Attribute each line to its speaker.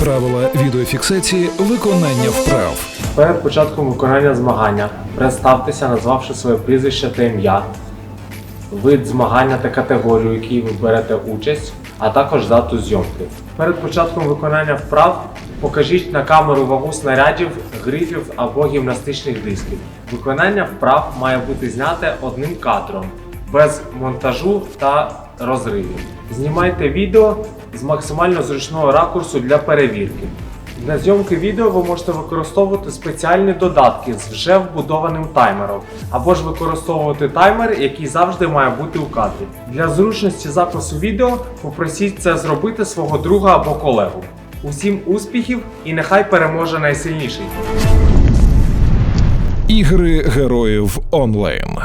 Speaker 1: Правила відеофіксації виконання вправ.
Speaker 2: Перед початком виконання змагання представтеся, назвавши своє прізвище та ім'я, вид змагання та категорію, в якій ви берете участь, а також дату зйомки. Перед початком виконання вправ покажіть на камеру вагу снарядів, грифів або гімнастичних дисків. Виконання вправ має бути зняте одним кадром, без монтажу та розривів. Знімайте відео з максимально зручного ракурсу для перевірки. Для зйомки відео ви можете використовувати спеціальні додатки з вже вбудованим таймером, або ж використовувати таймер, який завжди має бути у кадрі. Для зручності запису відео попросіть це зробити свого друга або колегу. Усім успіхів і нехай переможе найсильніший!
Speaker 1: Ігри героїв онлайн.